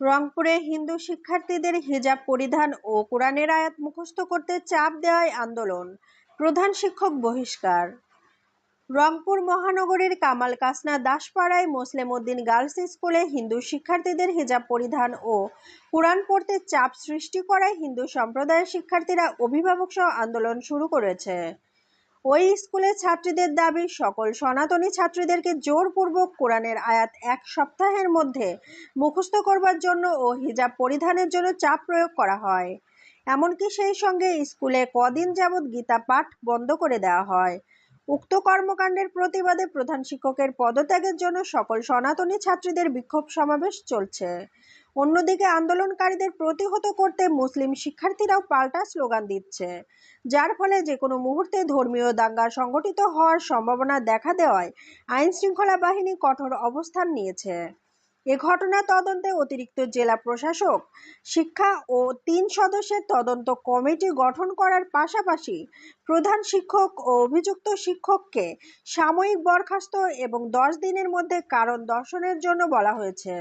রংপুরে হিন্দু শিক্ষার্থীদের হিজাব পরিধান ও কোরআনের আয়াত মুখস্থ করতে চাপ দেওয়ায় আন্দোলন। প্রধান শিক্ষক বহিষ্কার। রংপুর মহানগরীর কামাল কাসনা দাসপাড়ায় মুসলিম উদ্দিন গার্লস স্কুলে হিন্দু শিক্ষার্থীদের হিজাব পরিধান ও কোরআন পড়তে চাপ সৃষ্টি করায় হিন্দু সম্প্রদায়ের শিক্ষার্থীরা অভিভাবক সহ আন্দোলন শুরু করেছে। ওই স্কুলের ছাত্রীদের দাবি, সকল সনাতনী ছাত্রীদেরকে জোরপূর্বক কোরআনের আয়াত এক সপ্তাহের মধ্যে মুখস্থ করবার জন্য ও হিজাব পরিধানের জন্য চাপ প্রয়োগ করা হয়। এমনকি সেই সঙ্গে স্কুলে কদিন যাবৎ গীতা পাঠ বন্ধ করে দেওয়া হয়। উক্ত কর্মকাণ্ডের প্রতিবাদে প্রধান শিক্ষকের পদত্যাগের জন্য সকল সনাতনী ছাত্রীদের বিক্ষোভ সমাবেশ চলছে। অন্যদিকে আন্দোলনকারীদের প্রতিহত করতে মুসলিম শিক্ষার্থীরাও পাল্টা স্লোগান দিচ্ছে। যার ফলে যে কোনো মুহূর্তে ধর্মীয় দাঙ্গা সংঘটিত হওয়ার সম্ভাবনা দেখা দেওয়ায় আইন শৃঙ্খলা বাহিনী কঠোর অবস্থান নিয়েছে। এ ঘটনা তদন্তে অতিরিক্ত জেলা প্রশাসক, শিক্ষা ও তিন সদস্যের তদন্ত কমিটি গঠন করার পাশাপাশি প্রধান শিক্ষক ও অভিযুক্ত শিক্ষককে সাময়িক বরখাস্ত এবং দশ দিনের মধ্যে কারণ দর্শনের জন্য বলা হয়েছে।